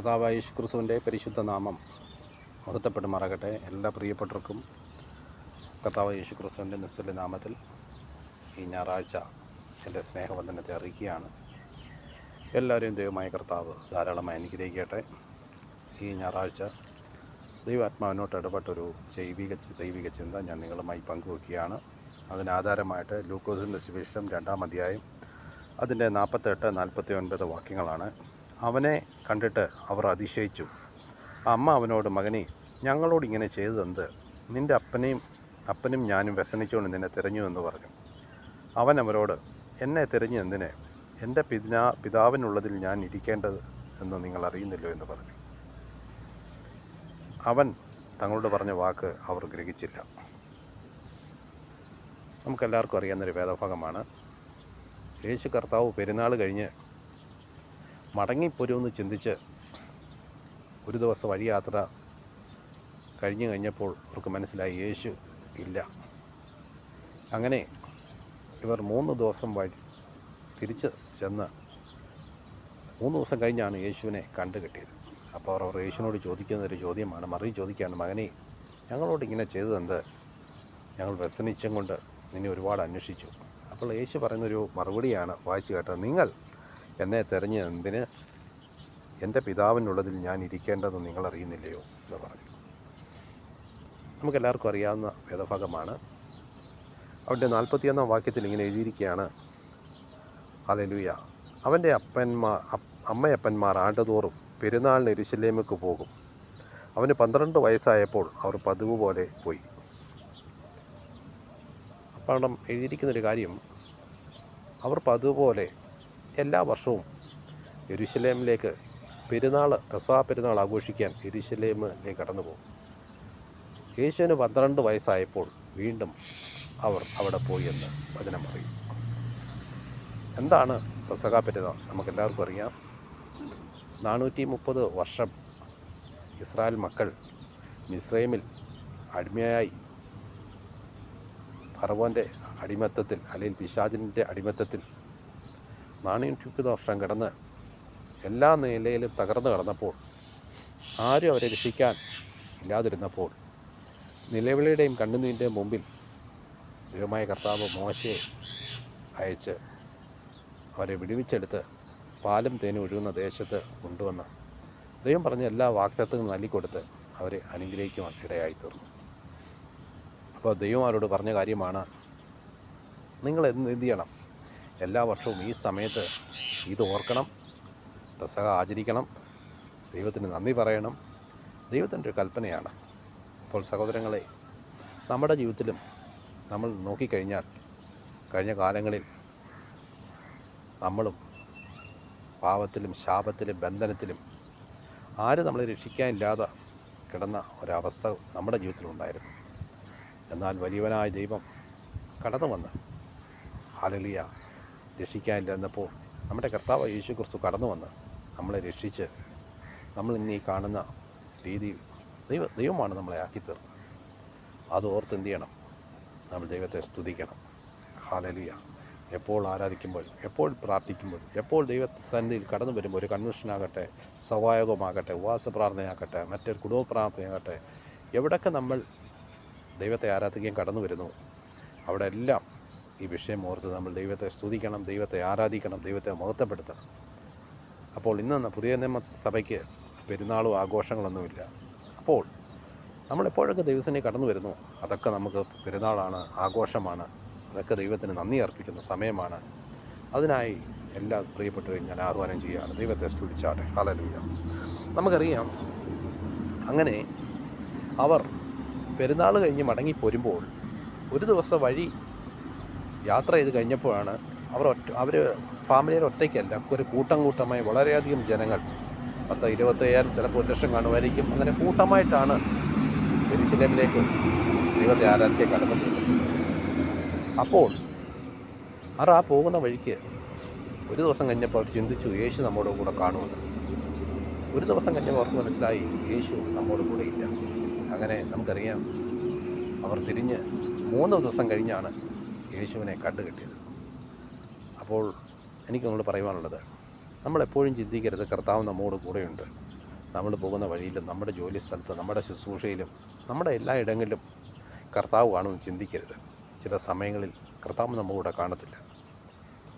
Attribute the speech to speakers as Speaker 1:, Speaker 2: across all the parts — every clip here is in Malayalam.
Speaker 1: കർത്താവായ യേശു ക്രിസ്തുവിന്റെ പരിശുദ്ധ നാമം മഹത്വപ്പെടുമാറാകട്ടെ. എല്ലാ പ്രിയപ്പെട്ടവർക്കും കർത്താവ് യേശു ക്രിസ്തുവിന്റെ നിസ്തുല്യ നാമത്തിൽ ഈ ഞായറാഴ്ച എന്റെ സ്നേഹവന്ദനത്തെ അറിയിക്കുകയാണ്. എല്ലാവരെയും ദൈവമായ കർത്താവ് ധാരാളമായി അനുഗ്രഹിക്കട്ടെ. ഈ ഞായറാഴ്ച ദൈവാത്മാവിനോട്ട് ഇടപെട്ടൊരു ജൈവിക ദൈവിക ചിന്ത ഞാൻ നിങ്ങളുമായി പങ്കുവയ്ക്കുകയാണ് അതിനാധാരമായിട്ട് ലൂക്കോസിന്റെ സുവിശേഷം രണ്ടാം അധ്യായം അതിന്റെ നാൽപ്പത്തെട്ട് നാൽപ്പത്തി ഒൻപത് വാക്യങ്ങളാണ്. അവനെ കണ്ടിട്ട് അവർ അതിശയിച്ചു. അമ്മ അവനോട് മകനെ ഞങ്ങളോട് ഇങ്ങനെ ചെയ്തതെന്ത്? നിന്റെ അപ്പനെയും അപ്പനും ഞാനും വ്യസനിച്ചുകൊണ്ട് നിന്നെ തിരഞ്ഞു എന്ന് പറഞ്ഞു. അവൻ അവരോട് എന്നെ തിരഞ്ഞു എന്തിന്? എന്റെ പിതാ പിതാവിനുള്ളതിൽ ഞാൻ ഇരിക്കേണ്ടത് എന്ന് നിങ്ങൾ അറിയുന്നില്ലോ എന്ന് പറഞ്ഞു. അവൻ തങ്ങളോട് പറഞ്ഞ വാക്ക് അവർ ഗ്രഹിച്ചില്ല. നമുക്കെല്ലാവർക്കും അറിയാവുന്നൊരു വേദഭാഗമാണ്. യേശു കർത്താവ് പെരുന്നാൾ കഴിഞ്ഞ് മടങ്ങിപ്പോരുമെന്ന് ചിന്തിച്ച് ഒരു ദിവസം വഴി യാത്ര കഴിഞ്ഞു കഴിഞ്ഞപ്പോൾ അവർക്ക് മനസ്സിലായി യേശു ഇല്ല. അങ്ങനെ ഇവർ മൂന്ന് ദിവസം വഴി തിരിച്ച് ചെന്ന് മൂന്ന് ദിവസം കഴിഞ്ഞാണ് യേശുവിനെ കണ്ടു കിട്ടിയത്. അപ്പോൾ അവർ യേശുവിനോട് ചോദിക്കുന്ന ഒരു ചോദ്യമാണ് മറി ചോദിക്കുകയാണ് മകനെ ഞങ്ങളോട് ഇങ്ങനെ ചെയ്തതെന്ത്? ഞങ്ങൾ വ്യസനിച്ചും കൊണ്ട് നിന്നെ ഒരുപാട് അന്വേഷിച്ചു. അപ്പോൾ യേശു പറയുന്നൊരു മറുപടിയാണ് വായിച്ചു കേട്ടത്. നിങ്ങൾ എന്നെ തെരഞ്ഞ് എന്തിന് എന്റെ പിതാവിനുള്ളതിൽ ഞാൻ ഇരിക്കേണ്ടതെന്ന് നിങ്ങൾ അറിയുന്നില്ലയോ എന്ന് പറഞ്ഞു. നമുക്കെല്ലാവർക്കും അറിയാവുന്ന വേദഭാഗമാണ്. അവന്റെ നാൽപ്പത്തിയൊന്നാം വാക്യത്തിൽ ഇങ്ങനെ എഴുതിയിരിക്കുകയാണ്. അലലുയ അവന്റെ അപ്പന്മാർ അമ്മയപ്പന്മാർ ആണ്ടുതോറും പെരുന്നാളിന് എരുശല്ലേമക്ക് പോകും. അവന് പന്ത്രണ്ട് വയസ്സായപ്പോൾ അവർ പതിവ് പോലെ പോയി. അപ്പം എഴുതിയിരിക്കുന്നൊരു കാര്യം അവർ പതുപോലെ എല്ലാ വർഷവും എരുശലേമിലേക്ക് പെരുന്നാൾ കസാ പെരുന്നാൾ ആഘോഷിക്കാൻ എരുശലേമിലേക്ക് കടന്നു പോകും. യേശുവിന് പന്ത്രണ്ട് വയസ്സായപ്പോൾ വീണ്ടും അവർ അവിടെ പോയി എന്ന് വചനം പറയും എന്താണ് പെസക പെരുന്നാൾ? നമുക്കെല്ലാവർക്കും അറിയാം. നാനൂറ്റി മുപ്പത് വർഷം ഇസ്രായേൽ മക്കൾ മിസ്രൈമിൽ അടിമയായി. ഫറവോന്റെ അടിമത്തത്തിൽ അല്ലെങ്കിൽ പിശാചിന്റെ അടിമത്തത്തിൽ മുപ്പത് വർഷം കിടന്ന് എല്ലാ നിലയിലും തകർന്നു കിടന്നപ്പോൾ ആരും അവരെ രക്ഷിക്കാൻ ഇല്ലാതിരുന്നപ്പോൾ നിലവിളിയുടെയും കണ്ണുനീരിന്റെയും മുമ്പിൽ ദൈവമായ കർത്താവ് മോശയെ അയച്ച് അവരെ വിടുവിച്ചെടുത്ത് പാലും തേനും ഒഴുകുന്ന ദേശത്ത് കൊണ്ടുവന്ന് ദൈവം പറഞ്ഞ എല്ലാ വാക്തത്വങ്ങളും നൽകിക്കൊടുത്ത് അവരെ അനുഗ്രഹിക്കുവാൻ ഇടയായിത്തീർന്നു. അപ്പോൾ ദൈവം അവരോട് പറഞ്ഞ കാര്യമാണ് നിങ്ങൾ എന്ത് ചെയ്യണം? എല്ലാ വർഷവും ഈ സമയത്ത് ഇത് ഓർക്കണം പ്രസക ആചരിക്കണം ദൈവത്തിന് നന്ദി പറയണം. ദൈവത്തിന്റെ ഒരു കൽപ്പനയാണ്. അപ്പോൾ സഹോദരങ്ങളെ നമ്മുടെ ജീവിതത്തിലും നമ്മൾ നോക്കിക്കഴിഞ്ഞാൽ കഴിഞ്ഞ കാലങ്ങളിൽ നമ്മളും പാവത്തിലും ശാപത്തിലും ബന്ധനത്തിലും ആരും നമ്മളെ രക്ഷിക്കാനില്ലാതെ കിടന്ന ഒരവസ്ഥ നമ്മുടെ ജീവിതത്തിലുണ്ടായിരുന്നു. എന്നാൽ വലിയവനായ ദൈവം കടന്നു വന്ന് ഹാലലിയ രക്ഷിക്കാനില്ലെന്നപ്പോൾ നമ്മുടെ കർത്താവ് യേശു ക്രിസ്തു കടന്നു വന്ന് നമ്മളെ രക്ഷിച്ച് നമ്മൾ ഇന്ന് ഈ കാണുന്ന രീതിയിൽ ദൈവ ദൈവമാണ് നമ്മളെ ആക്കി തീർത്തത്. അത് ഓർത്ത് എന്ത് ചെയ്യണം? നമ്മൾ ദൈവത്തെ സ്തുതിക്കണം. ഹാലലിയ എപ്പോൾ ആരാധിക്കുമ്പോൾ എപ്പോൾ പ്രാർത്ഥിക്കുമ്പോൾ എപ്പോൾ ദൈവസന്നിധിയിൽ കടന്നു വരുമ്പോൾ ഒരു കൺവെൻഷനാകട്ടെ സവായകമാകട്ടെ ഉപവാസ പ്രാർത്ഥനയാകട്ടെ മറ്റൊരു കുടുംബ പ്രാർത്ഥനയാകട്ടെ എവിടൊക്കെ നമ്മൾ ദൈവത്തെ ആരാധിക്കാൻ കടന്നു വരുന്നു അവിടെ എല്ലാം ഈ വിഷയം ഓർത്ത് നമ്മൾ ദൈവത്തെ സ്തുതിക്കണം ദൈവത്തെ ആരാധിക്കണം ദൈവത്തെ മഹത്വപ്പെടുത്തണം. അപ്പോൾ ഇന്ന് പുതിയ നിയമ സഭയ്ക്ക് പെരുന്നാളും ആഘോഷങ്ങളൊന്നുമില്ല. അപ്പോൾ നമ്മളെപ്പോഴൊക്കെ ദൈവത്തിനെ കടന്നു വരുന്നു? അതൊക്കെ നമുക്ക് പെരുന്നാളാണ് ആഘോഷമാണ്. അതൊക്കെ ദൈവത്തിന് നന്ദി അർപ്പിക്കുന്ന സമയമാണ്. അതിനായി എല്ലാ പ്രിയപ്പെട്ടവരും ഞാൻ ആഹ്വാനം ചെയ്യുകയാണ്. ദൈവത്തെ സ്തുതിച്ചാട്ടെ. ഹലലൂയ നമുക്കറിയാം അങ്ങനെ അവർ പെരുന്നാൾ കഴിഞ്ഞ് മടങ്ങി പോരുമ്പോൾ ഒരു ദിവസം വഴി യാത്ര ചെയ്ത് കഴിഞ്ഞപ്പോഴാണ് അവർ ഒറ്റ അവർ ഫാമിലിയിൽ ഒറ്റയ്ക്കല്ല ഒരു കൂട്ടം കൂട്ടമായി വളരെയധികം ജനങ്ങൾ പത്ത് ഇരുപത്തയ്യായിരം ചിലപ്പോൾ ഒരു ലക്ഷം കാണുമായിരിക്കും. അങ്ങനെ കൂട്ടമായിട്ടാണ് എരിശിലേമിലേക്ക് ദൈവത്തെ ആരാധിക്കാൻ കടന്നു പോകുന്നത് അപ്പോൾ അവർ ആ പോകുന്ന വഴിക്ക് ഒരു ദിവസം കഴിഞ്ഞപ്പോൾ അവർ ചിന്തിച്ചു യേശു നമ്മുടെ കൂടെ കാണുമെന്ന്. ഒരു ദിവസം കഴിഞ്ഞപ്പോൾ അവർക്ക് മനസ്സിലായി യേശു നമ്മുടെ കൂടെ ഇല്ല. അങ്ങനെ നമുക്കറിയാം അവർ തിരിഞ്ഞ് മൂന്ന് ദിവസം കഴിഞ്ഞാണ് യേശുവിനെ കണ്ടുകിട്ടിയത്. അപ്പോൾ എനിക്ക് നിങ്ങളോട് പറയുവാനുള്ളത് നമ്മളെപ്പോഴും ചിന്തിക്കരുത് കർത്താവ് നമ്മോട് കൂടെയുണ്ട്. നമ്മൾ പോകുന്ന വഴിയിലും നമ്മുടെ ജോലി സ്ഥലത്ത് നമ്മുടെ ശുശ്രൂഷയിലും നമ്മുടെ എല്ലാ ഇടങ്ങളിലും കർത്താവ് കാണുമെന്ന് ചിന്തിക്കരുത്. ചില സമയങ്ങളിൽ കർത്താവ് നമ്മുടെ കൂടെ കാണത്തില്ല.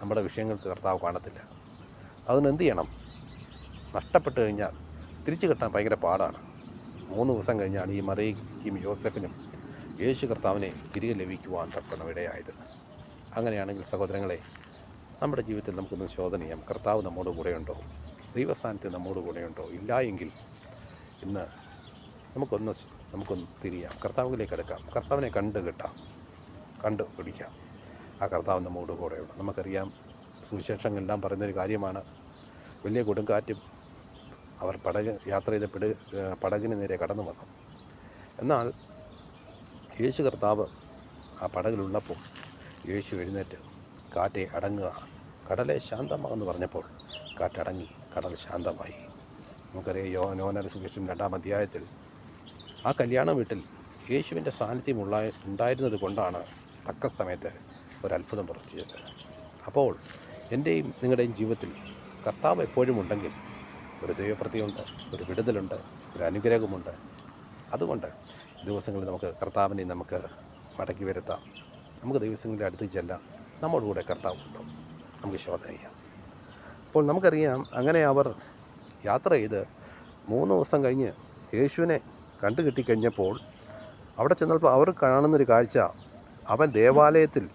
Speaker 1: നമ്മുടെ വിഷയങ്ങൾക്ക് കർത്താവ് കാണത്തില്ല. അതിന് എന്ത് ചെയ്യണം? നഷ്ടപ്പെട്ട് കഴിഞ്ഞാൽ തിരിച്ചു കിട്ടാൻ ഭയങ്കര പാടാണ്. മൂന്ന് ദിവസം കഴിഞ്ഞാണ് ഈ മറിയയ്ക്കും യോസഫിനും യേശു കർത്താവിനെ തിരികെ ലഭിക്കുവാൻ തക്കണം ഇടയായത്. അങ്ങനെയാണെങ്കിൽ സഹോദരങ്ങളെ നമ്മുടെ ജീവിതത്തിൽ നമുക്കൊന്ന് ശോധന ചെയ്യാം. കർത്താവ് നമ്മോട് കൂടെയുണ്ടോ? ദൈവസ്ഥാനത്ത് നമ്മോട് കൂടെയുണ്ടോ? ഇല്ല എങ്കിൽ ഇന്ന് നമുക്കൊന്ന് നമുക്കൊന്ന് തിരിയാം. കർത്താവിലേക്ക് എടുക്കാം കർത്താവിനെ കണ്ട് കിട്ടാം. കണ്ട് പിടിക്കാം. ആ കർത്താവ് നമ്മോട് കൂടെയുണ്ട്. നമുക്കറിയാം സുവിശേഷങ്ങളെല്ലാം പറയുന്നൊരു കാര്യമാണ്. വലിയ കൊടുങ്കാറ്റും അവർ പടക യാത്ര ചെയ്ത പിട പടകിന് നേരെ കടന്നു വന്നു. എന്നാൽ യേശു കർത്താവ് ആ പടകിലുള്ളപ്പോൾ യേശു എഴുന്നേറ്റ് കാറ്റെ അടങ്ങുക കടലെ ശാന്തമാകുമെന്ന് പറഞ്ഞപ്പോൾ കാറ്റടങ്ങി കടൽ ശാന്തമായി. നമുക്കറിയാം യോ നോനര സുവിശേഷം രണ്ടാം അധ്യായത്തിൽ ആ കല്യാണ വീട്ടിൽ യേശുവിന്റെ സാന്നിധ്യം ഉള്ള ഉണ്ടായിരുന്നത് കൊണ്ടാണ് തക്ക സമയത്ത് ഒരു അത്ഭുതം പ്രവർത്തിച്ചത് അപ്പോൾ എന്റെയും നിങ്ങളുടെയും ജീവിതത്തിൽ കർത്താവ് എപ്പോഴും ഉണ്ടെങ്കിൽ ഒരു ദൈവപ്രതിയുണ്ട് ഒരു വിടുതലുണ്ട് ഒരു അനുഗ്രഹമുണ്ട്. അതുകൊണ്ട് ദിവസങ്ങളിൽ നമുക്ക് കർത്താവിനെ നമുക്ക് മടക്കി വരുത്താം. നമുക്ക് ദിവസങ്ങളുടെ അടുത്ത് ചെല്ലാം നമ്മുടെ കൂടെ കർത്താവുണ്ടോ നമുക്ക് ശോധന ചെയ്യാം. അപ്പോൾ നമുക്കറിയാം അങ്ങനെ അവർ യാത്ര ചെയ്ത് മൂന്ന് ദിവസം കഴിഞ്ഞ് യേശുവിനെ കണ്ടു കിട്ടിക്കഴിഞ്ഞപ്പോൾ അവിടെ ചെന്നപ്പോൾ അവർ കാണുന്നൊരു കാഴ്ച. അവൻ ദേവാലയത്തിൽ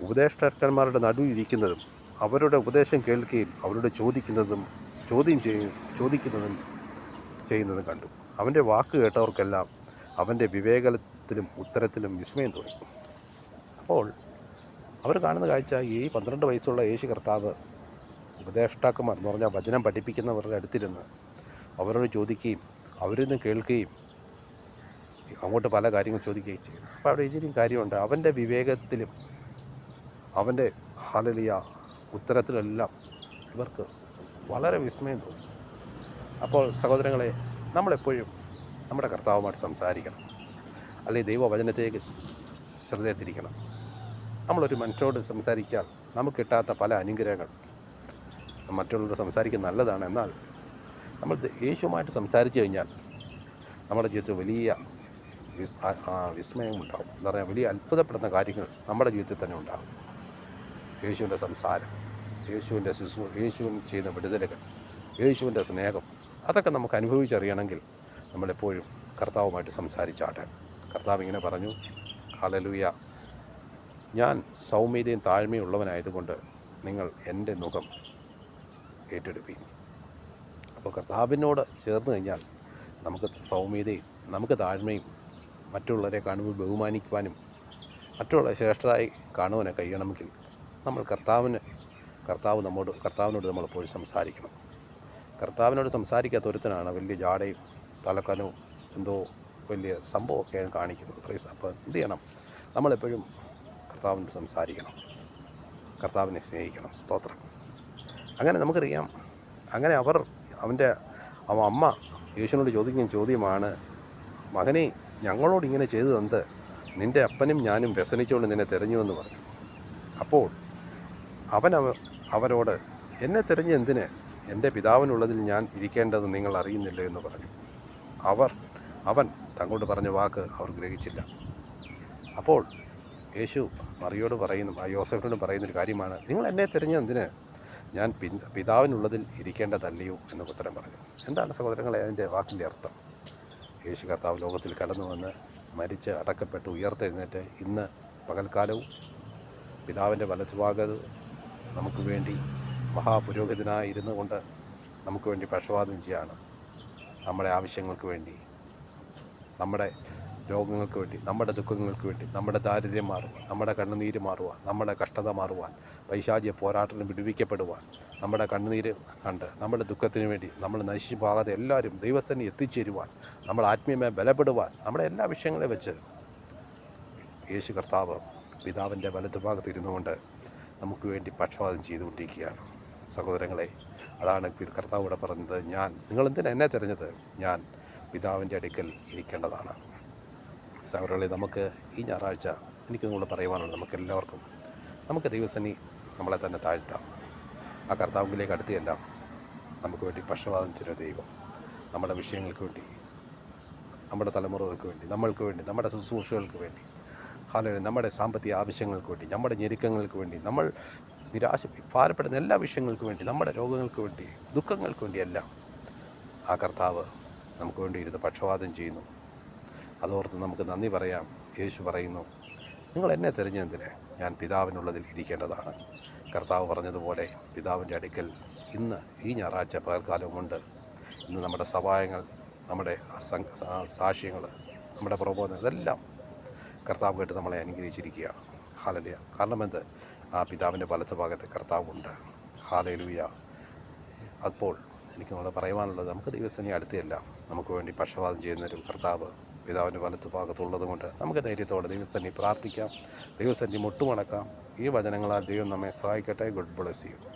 Speaker 1: ഉപദേഷ്ടാക്കന്മാരുടെ നടുവിൽ ഇരിക്കുന്നതും അവരുടെ ഉപദേശം കേൾക്കുകയും അവരോട് ചോദിക്കുന്നതും ചോദ്യം ചെയ്യും ചോദിക്കുന്നതും ചെയ്യുന്നതും കണ്ടു. അവന്റെ വാക്ക് കേട്ടവർക്കെല്ലാം അവന്റെ വിവേകത്തിലും ഉത്തരത്തിലും വിസ്മയം തോന്നി. അപ്പോൾ അവർ കാണുന്ന കാഴ്ച ഈ പന്ത്രണ്ട് വയസ്സുള്ള യേശു കർത്താവ് ഉപദേഷ്ടാക്കന്മാർ എന്ന് പറഞ്ഞാൽ വചനം പഠിപ്പിക്കുന്നവരുടെ അടുത്തിരുന്ന് അവരോട് ചോദിക്കുകയും അവരിൽ നിന്ന് കേൾക്കുകയും അങ്ങോട്ട് പല കാര്യങ്ങൾ ചോദിക്കുകയും ചെയ്യുന്നു. അപ്പോൾ അവിടെ ഇതിലും കാര്യമുണ്ട്. അവന്റെ വിവേകത്തിലും അവന്റെ ഹാലലിയ ഉത്തരത്തിലെല്ലാം ഇവർക്ക് വളരെ വിസ്മയം തോന്നി. അപ്പോൾ സഹോദരങ്ങളെ നമ്മളെപ്പോഴും നമ്മുടെ കർത്താവുമായിട്ട് സംസാരിക്കണം. അല്ലെങ്കിൽ ദൈവവചനത്തേക്ക് ശ്രദ്ധയത്തിരിക്കണം. നമ്മളൊരു മനുഷ്യരോട് സംസാരിച്ചാൽ നമുക്ക് കിട്ടാത്ത പല അനുഗ്രഹങ്ങൾ. മറ്റുള്ളവരോട് സംസാരിക്കുന്നത് നല്ലതാണ്. എന്നാൽ നമ്മൾ യേശുമായിട്ട് സംസാരിച്ചു കഴിഞ്ഞാൽ നമ്മുടെ ജീവിതത്തിൽ വലിയ വിസ് വിസ്മയം ഉണ്ടാകും എന്താ പറയുക വലിയ അത്ഭുതപ്പെടുന്ന കാര്യങ്ങൾ നമ്മുടെ ജീവിതത്തിൽ തന്നെ ഉണ്ടാകും യേശുവിന്റെ സംസാരം യേശുവിന്റെ ശിശു യേശുവിൻ ചെയ്യുന്ന വിടുതലുകൾ യേശുവിന്റെ സ്നേഹം അതൊക്കെ നമുക്ക് അനുഭവിച്ചറിയണമെങ്കിൽ നമ്മളെപ്പോഴും കർത്താവുമായിട്ട് സംസാരിച്ചാട്ടെ. കർത്താവ് ഇങ്ങനെ പറഞ്ഞു ഹലലൂയ ഞാൻ സൗമ്യതയും താഴ്മയുള്ളവനായതുകൊണ്ട് നിങ്ങൾ എന്റെ മുഖം ഏറ്റെടുപ്പീൻ. അപ്പോൾ കർത്താവിനോട് ചേർന്ന് കഴിഞ്ഞാൽ നമുക്ക് സൗമ്യതയും നമുക്ക് താഴ്മയും മറ്റുള്ളവരെ കാണുമ്പോൾ ബഹുമാനിക്കുവാനും മറ്റുള്ള ശ്രേഷ്ഠരായി കാണുവാനൊക്കെ കഴിയണമെങ്കിൽ നമ്മൾ കർത്താവിന് കർത്താവ് നമ്മോട് കർത്താവിനോട് നമ്മൾ എപ്പോഴും സംസാരിക്കണം. കർത്താവിനോട് സംസാരിക്കാത്ത ഒരുത്തനാണ് വലിയ ജാടയും തലക്കനവും എന്തോ വലിയ സംഭവമൊക്കെ കാണിക്കുന്നത്. പ്രൈസ് അപ്പോൾ എന്ത് ചെയ്യണം? നമ്മളെപ്പോഴും കർത്താവിനോട് സംസാരിക്കണം. കർത്താവിനെ സ്നേഹിക്കണം. സ്തോത്രം. അങ്ങനെ നമുക്കറിയാം. അങ്ങനെ അവർ അവന്റെ അവ അമ്മ യേശുവിനോട് ചോദിക്കുന്ന ചോദ്യമാണ് മകനെ ഞങ്ങളോട് ഇങ്ങനെ ചെയ്തു ചെയ്തതെന്ത്? നിന്റെ അപ്പനും ഞാനും വ്യസനിച്ചുകൊണ്ട് നിന്നെ തിരഞ്ഞു എന്ന് പറഞ്ഞു. അപ്പോൾ അവൻ അവരോട് എന്നെ തിരഞ്ഞ് എന്തിന് എന്റെ പിതാവിനുള്ളതിൽ ഞാൻ ഇരിക്കേണ്ടത് നിങ്ങൾ അറിയുന്നില്ല? എന്ന് പറഞ്ഞു. അവർ അവൻ തങ്ങളോട് പറഞ്ഞ വാക്ക് അവർ ഗ്രഹിച്ചില്ല. അപ്പോൾ യേശു മറിയോട് പറയുന്നു യോസഫിനോട് പറയുന്നൊരു കാര്യമാണ് നിങ്ങൾ എന്നെ തിരഞ്ഞെന്തിന്? ഞാൻ പിൻ പിതാവിനുള്ളതിൽ ഇരിക്കേണ്ടതല്ലയോ? എന്ന് ഉത്തരം പറഞ്ഞു. എന്താണ് സഹോദരങ്ങളെ അതിന്റെ വാക്കിന്റെ അർത്ഥം? യേശു കർത്താവ് ലോകത്തിൽ കടന്നു വന്ന് മരിച്ച് അടക്കപ്പെട്ട് ഉയർത്തെഴുന്നേറ്റ് ഇന്ന് പകൽക്കാലവും പിതാവിന്റെ വലതുഭാഗത്ത് നമുക്ക് വേണ്ടി മഹാപുരോഹിതനായി ഇരുന്നു കൊണ്ട് നമുക്ക് വേണ്ടി പക്ഷപാതം ചെയ്യാണ് നമ്മുടെ ആവശ്യങ്ങൾക്ക് വേണ്ടി നമ്മുടെ രോഗങ്ങൾക്ക് വേണ്ടി നമ്മുടെ ദുഃഖങ്ങൾക്ക് വേണ്ടി നമ്മുടെ ദാരിദ്ര്യം മാറുവാൻ നമ്മുടെ കണ്ണുനീര് മാറുവാൻ നമ്മുടെ കഷ്ടത മാറുവാൻ പൈശാചിയ പോരാട്ടത്തിന് വിടുവിക്കപ്പെടുവാൻ നമ്മുടെ കണ്ണുനീര് കണ്ട് നമ്മുടെ ദുഃഖത്തിന് വേണ്ടി നമ്മൾ നശിച്ചു പോകാതെ എല്ലാവരും ദൈവസേന എത്തിച്ചേരുവാൻ നമ്മൾ ആത്മീയമായി ബലപ്പെടുവാൻ നമ്മുടെ എല്ലാ വിഷയങ്ങളെ വെച്ച് യേശു കർത്താവ് പിതാവിന്റെ വലതുഭാഗത്ത് ഇരുന്നുകൊണ്ട് നമുക്ക് വേണ്ടി പക്ഷപാതം ചെയ്തുകൊണ്ടിരിക്കുകയാണ്. സഹോദരങ്ങളെ അതാണ് കർത്താവ് ഇവിടെ പറഞ്ഞത്. ഞാൻ നിങ്ങളെന്തിനാ എന്നെ തിരഞ്ഞത്? ഞാൻ പിതാവിന്റെ അടുക്കൽ ഇരിക്കേണ്ടതാണ്. സഹോദരങ്ങളെ നമുക്ക് ഈ ഞായറാഴ്ച എനിക്ക് നിങ്ങളോട് പറയുവാനുള്ളത് നമുക്ക് എല്ലാവർക്കും നമുക്ക് ദൈവസനി നമ്മളെ തന്നെ താഴ്ത്താം. ആ കർത്താവിലേക്ക് അടുത്തിയെല്ലാം നമുക്ക് വേണ്ടി പക്ഷപാതം ചെയ്യുന്ന ദൈവം നമ്മുടെ വിഷയങ്ങൾക്ക് വേണ്ടി നമ്മുടെ തലമുറകൾക്ക് വേണ്ടി നമ്മൾക്ക് വേണ്ടി നമ്മുടെ ശുശ്രൂഷകൾക്ക് വേണ്ടി ഹാലോ നമ്മുടെ സാമ്പത്തിക ആവശ്യങ്ങൾക്ക് വേണ്ടി നമ്മുടെ ഞെരുക്കങ്ങൾക്ക് വേണ്ടി നമ്മൾ നിരാശ ഭാരപ്പെടുന്ന എല്ലാ വിഷയങ്ങൾക്കും വേണ്ടി നമ്മുടെ രോഗങ്ങൾക്ക് വേണ്ടി ദുഃഖങ്ങൾക്ക് വേണ്ടിയെല്ലാം ആ കർത്താവ് നമുക്ക് വേണ്ടി ഇരുന്ന് പക്ഷപാതം ചെയ്യുന്നു. അതോർത്ത് നമുക്ക് നന്ദി പറയാം. യേശു പറയുന്നു നിങ്ങൾ എന്നെ തിരഞ്ഞെന്തിന്? ഞാൻ പിതാവിനുള്ളതിൽ ഇരിക്കേണ്ടതാണ്. കർത്താവ് പറഞ്ഞതുപോലെ പിതാവിന്റെ അടുക്കൽ ഇന്ന് ഈ ഞായറാഴ്ച പകൽക്കാലവുമുണ്ട്. ഇന്ന് നമ്മുടെ സഹായങ്ങൾ നമ്മുടെ സാക്ഷ്യങ്ങൾ നമ്മുടെ പ്രബോധനം ഇതെല്ലാം കർത്താവ് കേട്ട് നമ്മളെ അനുഗ്രഹിച്ചിരിക്കുകയാണ്. ഹാലലിയ. കാരണം എന്ത് ആ പിതാവിന്റെ വലത്ത് ഭാഗത്ത് കർത്താവുണ്ട് ഹാലലുയ. അപ്പോൾ എനിക്ക് നമ്മൾ പറയുവാനുള്ളത് നമുക്ക് ദൈവസേനെ അടുത്തല്ല നമുക്ക് വേണ്ടി പക്ഷപാതം ചെയ്യുന്നൊരു കർത്താവ് പിതാവിന്റെ വലത്ത് ഭാഗത്തുള്ളത് കൊണ്ട് നമുക്ക് ധൈര്യത്തോടെ ദൈവസേനെ പ്രാർത്ഥിക്കാം. ദൈവസേനെ മുട്ടുമടക്കാം. ഈ വചനങ്ങളാൽ ദൈവം നമ്മെ സഹായിക്കട്ടെ. Good bless you.